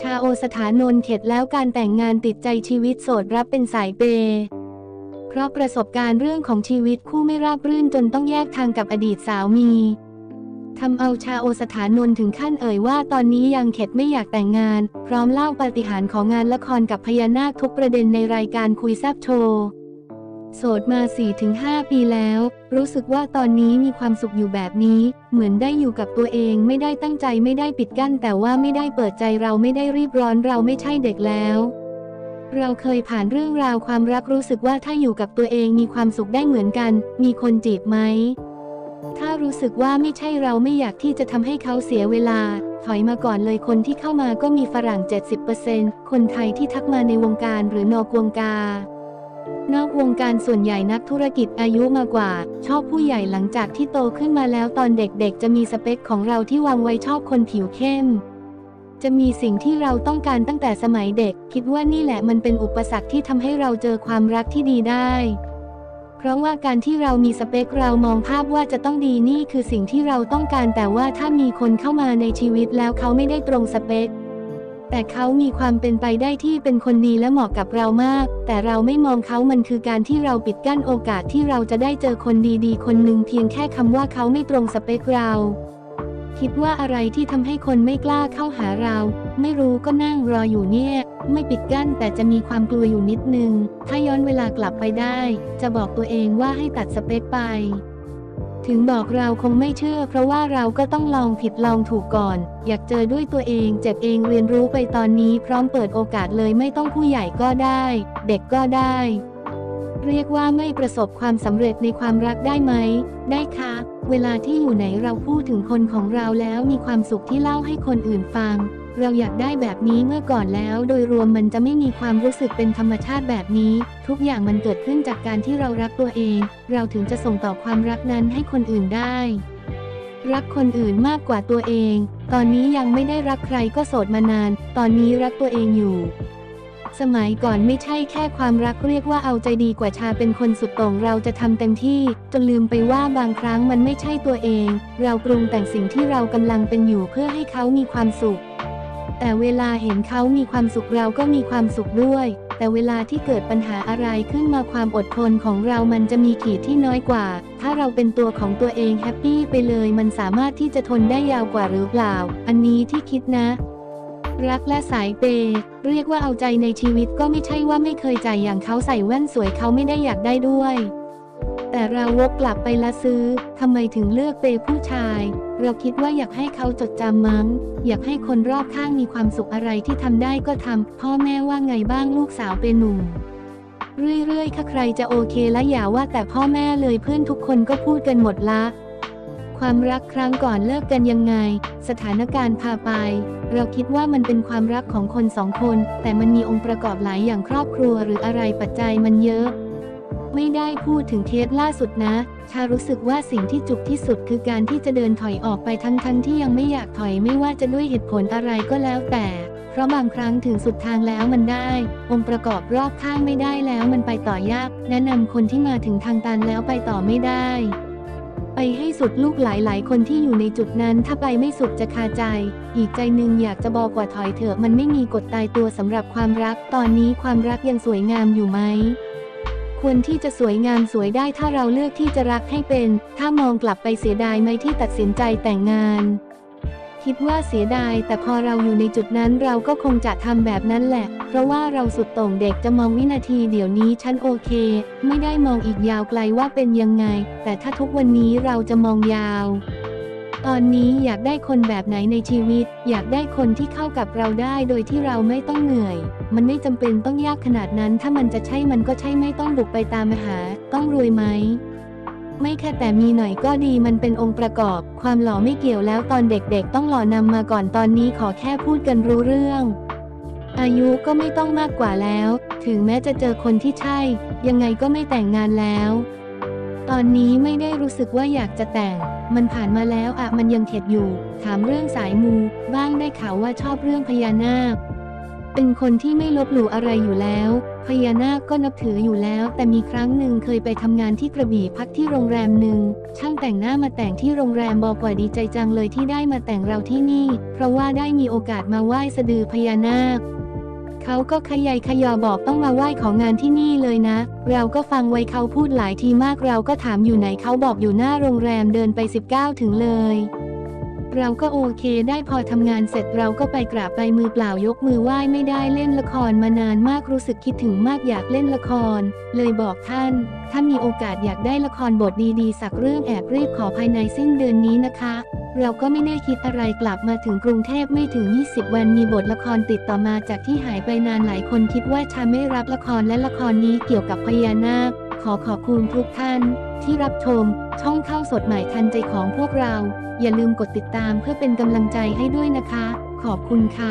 ชาโอสถานนท์เข็ดแล้วการแต่งงานติดใจชีวิตโสดรับเป็นสายเปย์เพราะประสบการณ์เรื่องของชีวิตคู่ไม่ราบรื่นจนต้องแยกทางกับอดีตสามีทำเอาชาโอสถานนท์ถึงขั้นเอ่ยว่าตอนนี้ยังเข็ดไม่อยากแต่งงาน พร้อมเล่าปาฏิหาริย์ของงานละครกับพญานาคทุกประเด็นในรายการคุยแซบโชว์ โสดมา 4-5 ปีแล้ว รู้สึกว่าตอนนี้มีความสุขอยู่แบบนี้ เหมือนได้อยู่กับตัวเองไม่ได้ตั้งใจไม่ได้ปิดกั้น แต่ว่าไม่ได้เปิดใจเราไม่ได้รีบร้อนเราไม่ใช่เด็กแล้ว เราเคยผ่านเรื่องราวความรักรู้สึกว่าถ้าอยู่กับตัวเองมีความสุขได้เหมือนกัน มีคนจีบไหม ถ้ารู้สึกว่าไม่ใช่เราไม่อยากที่จะทำให้เขาเสียเวลา ถอยมาก่อนเลยคนที่เข้ามาก็มีฝรั่ง 70%คนไทยที่ทักมาในวงการหรือนอกวงการ นอกวงการส่วนใหญ่นักธุรกิจอายุมากกว่า ชอบผู้ใหญ่หลังจากที่โตขึ้นมาแล้วตอนเด็กๆ จะมีสเปคของเราที่วางไว้ชอบคนผิวเข้ม จะมีสิ่งที่เราต้องการตั้งแต่สมัยเด็ก คิดว่านี่แหละมันเป็นอุปสรรคที่ทำให้เราเจอความรักที่ดีได้ เพราะว่าการที่เรามีสเปคเรามองภาพว่าจะต้องดีนี่คือสิ่งที่เราต้องการแต่ว่าถ้ามีคนเข้ามาในชีวิตแล้วเขาไม่ได้ตรงสเปค แต่เขามีความเป็นไปได้ที่เป็นคนดีและเหมาะกับเรามาก แต่เราไม่มองเขามันคือการที่เราปิดกั้นโอกาสที่เราจะได้เจอคนดีๆ คนหนึ่งเพียงแค่คำว่าเขาไม่ตรงสเปคเรา คิดว่าอะไรที่ทำให้คนไม่กล้าเข้าหาเรา ไม่รู้ก็นั่งรออยู่เนี่ย ไม่ปิดกั้นแต่จะมีความกลัวอยู่นิดนึง ถ้าย้อนเวลากลับไปได้ จะบอกตัวเองว่าให้ตัดสเปคไป ถึงบอกเราคงไม่เชื่อ เพราะว่าเราก็ต้องลองผิดลองถูกก่อน อยากเจอด้วยตัวเองเจ็บเองเรียนรู้ไปตอนนี้พร้อมเปิดโอกาสเลยไม่ต้องผู้ใหญ่ก็ได้ เด็กก็ได้ เรียกว่าไม่ประสบความสำเร็จในความรักได้ไหม ได้ค่ะ เวลาที่อยู่ไหนเราพูดถึงคนของเราแล้วมีความสุขที่เล่าให้คนอื่นฟัง เราอยากได้แบบนี้เมื่อก่อนแล้ว โดยรวมมันจะไม่มีความรู้สึกเป็นธรรมชาติแบบนี้ ทุกอย่างมันเกิดขึ้นจากการที่เรารักตัวเอง เราถึงจะส่งต่อความรักนั้นให้คนอื่นได้ รักคนอื่นมากกว่าตัวเอง ตอนนี้ยังไม่ได้รักใครก็โสดมานาน ตอนนี้รักตัวเองอยู่สมัยก่อนไม่ใช่แค่ความรักเรียกว่าเอาใจดีกว่าชาเป็นคนสุดโต่งเราจะทำเต็มที่ จนลืมไปว่าบางครั้งมันไม่ใช่ตัวเอง เราปรุงแต่งสิ่งที่เรากำลังเป็นอยู่เพื่อให้เขามีความสุข แต่เวลาเห็นเขามีความสุขเราก็มีความสุขด้วย แต่เวลาที่เกิดปัญหาอะไรขึ้นมาความอดทนของเรามันจะมีขีดที่น้อยกว่า ถ้าเราเป็นตัวของตัวเองแฮปปี้ไปเลยมันสามารถที่จะทนได้ยาวกว่าหรือเปล่า อันนี้ที่คิดนะ รักและสายเป เรียกว่าเอาใจในชีวิตก็ไม่ใช่ว่าไม่เคยใจอย่างเขาใส่แว่นสวยเขาไม่ได้อยากได้ด้วย แต่เราวกกลับไปละซื้อ ทำไมถึงเลือกเปผู้ชาย เราคิดว่าอยากให้เขาจดจำมั้ง อยากให้คนรอบข้างมีความสุขอะไรที่ทำได้ก็ทำ พ่อแม่ว่าไงบ้างลูกสาวเป็นหนุ่ม เรื่อยๆค่ะใครจะโอเคและอย่าว่าแต่พ่อแม่เลยเพื่อนทุกคนก็พูดกันหมดละความรักครั้งก่อนเลิกกันยังไง สถานการณ์พาไป เราคิดว่ามันเป็นความรักของคนสองคน แต่มันมีองค์ประกอบหลายอย่างครอบครัวหรืออะไรปัจจัยมันเยอะ ไม่ได้พูดถึงเคสล่าสุดนะชารู้สึกว่าสิ่งที่จุกที่สุดคือการที่จะเดินถอยออกไปทั้งทั้งๆที่ยังไม่อยากถอยไม่ว่าจะด้วยเหตุผลอะไรก็แล้วแต่ เพราะบางครั้งถึงสุดทางแล้วมันได้ องค์ประกอบรอบข้างไม่ได้แล้วมันไปต่อยาก แนะนำคนที่มาถึงทางตันแล้วไปต่อไม่ได้ ไปให้สุดลูกหลายๆ คนที่อยู่ในจุดนั้นถ้าไปไม่สุดจะคาใจ อีกใจหนึ่งอยากจะบอกว่าถอยเถอะมันไม่มีกฎตายตัวสำหรับความรัก ตอนนี้ความรักยังสวยงามอยู่ไหม ควรที่จะสวยงามสวยได้ถ้าเราเลือกที่จะรักให้เป็น ถ้ามองกลับไปเสียดายไหมที่ตัดสินใจแต่งงาน คิดว่าเสียดาย แต่พอเราอยู่ในจุดนั้นเราก็คงจะทำแบบนั้นแหละ เพราะว่าเราสุดโต่งเด็กจะมองวินาทีเดี๋ยวนี้ฉันโอเค ไม่ได้มองอีกยาวไกลว่าเป็นยังไง แต่ถ้าทุกวันนี้เราจะมองยาว ตอนนี้อยากได้คนแบบไหนในชีวิต อยากได้คนที่เข้ากับเราได้โดยที่เราไม่ต้องเหนื่อย มันไม่จำเป็นต้องยากขนาดนั้น ถ้ามันจะใช่มันก็ใช่ไม่ต้องบุกไปตามหา ต้องรวยไหมไม่แค่แต่มีหน่อยก็ดีมันเป็นองค์ประกอบ ความหล่อไม่เกี่ยวแล้วตอนเด็กๆ ต้องหล่อนำมาก่อนตอนนี้ขอแค่พูดกันรู้เรื่อง อายุก็ไม่ต้องมากกว่าแล้ว ถึงแม้จะเจอคนที่ใช่ ยังไงก็ไม่แต่งงานแล้ว ตอนนี้ไม่ได้รู้สึกว่าอยากจะแต่ง มันผ่านมาแล้วอะมันยังเข็ดอยู่ ถามเรื่องสายมู บ้างได้ข่าวว่าชอบเรื่องพญานาค เป็นคนที่ไม่ลบหลู่อะไรอยู่แล้ว พญานาคก็นับถืออยู่แล้ว แต่มีครั้งหนึ่งเคยไปทำงานที่กระบี่พักที่โรงแรมหนึ่ง ช่างแต่งหน้ามาแต่งที่โรงแรมบอกว่าดีใจจังเลยที่ได้มาแต่งเราที่นี่ เพราะว่าได้มีโอกาสมาไหว้สะดือพญานาค เขาก็ขยายขยอบอกต้องมาไหว้ของงานที่นี่เลยนะ เราก็ฟังไว้เขาพูดหลายทีมากเราก็ถามอยู่ไหนเขาบอกอยู่หน้าโรงแรมเดินไป 19 ถึงเลย เราก็โอเคได้พอทำงานเสร็จเราก็ไปกราบไปมือเปล่ายกมือไหว้ไม่ได้เล่นละครมานานมากรู้สึกคิดถึงมากอยากเล่นละคร เลยบอกท่าน ถ้ามีโอกาสอยากได้ละครบทดีๆ สักเรื่องแอบรีบขอภายในสิ้นเดือนนี้นะคะ เราก็ไม่ได้คิดอะไรกลับมาถึงกรุงเทพไม่ถึง 20 วันมีบทละครติดต่อมาจากที่หายไปนานหลายคนคิดว่าชาไม่รับละครและละครนี้เกี่ยวกับพญานาค ขอขอบคุณทุกท่านที่รับชม ช่องเข้าสดใหม่ทันใจของพวกเรา อย่าลืมกดติดตามเพื่อเป็นกำลังใจให้ด้วยนะคะ ขอบคุณค่ะ